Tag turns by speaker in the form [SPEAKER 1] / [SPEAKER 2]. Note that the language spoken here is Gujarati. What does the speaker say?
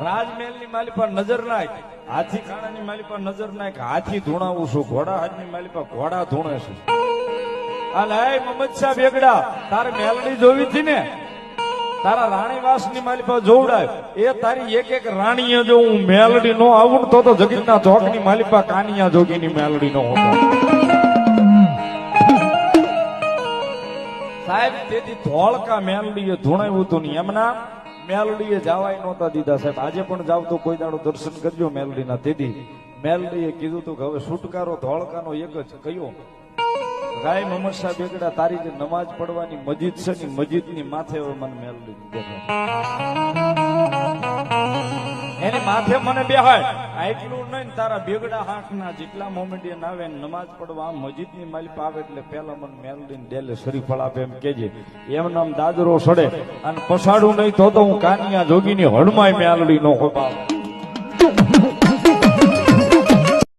[SPEAKER 1] રાજમહેલની માલી પર નજર નાખ. હાથી ખાણાની માલી પર નજર નાખ. હાથી ધૂણાવું છું. ઘોડા હાથની માલી પર ઘોડા ધૂણે છે. હે મમદ શાહ બેગડા તારે મેલડી જોવી હતી ને? તારા રાણીવાસની માલી પર જોવડાય. એ તારી એક એક રાણીએ જો હું મેલડી નો આવું તો તો જગતના ચોકની માલી પર કાનિયા જોગી ની મેલડી નો સાહેબ, તેથી ધોળકા મેલડીએ ધૂણાવ્યું હતું ને એમના મેલડીએ જવાય નહોતા દીધા સાહેબ. આજે પણ જાવ તો કોઈ દાડો દર્શન કરજો મેલડીના તેથી મેલડીએ કીધું તું કે હવે છુટકારો ધોળકાનો એક જ કયો. ગાય મોહમ્મદ સાહેબ બેગડા તારી જે નમાજ પડવાની મસ્જિદ છે ને મસ્જિદની માથે હવે મને મેલડી એની માથે મને બેહાય આ એટલું નહીં ને તારા બેગડા હાંકના જેટલા મોમેડિયન આવે ને નમાજ પડવા આમ મસ્જિદની માલિક આવે એટલે પેલા મને મેલડીને ડેલે શરીફળ આપે એમ કેજે એમ નામ દાદરો સડે. અને પછાડું નહીં તો હું કાનિયા જોગીની હળમાય મેલડી નો ખોબાવ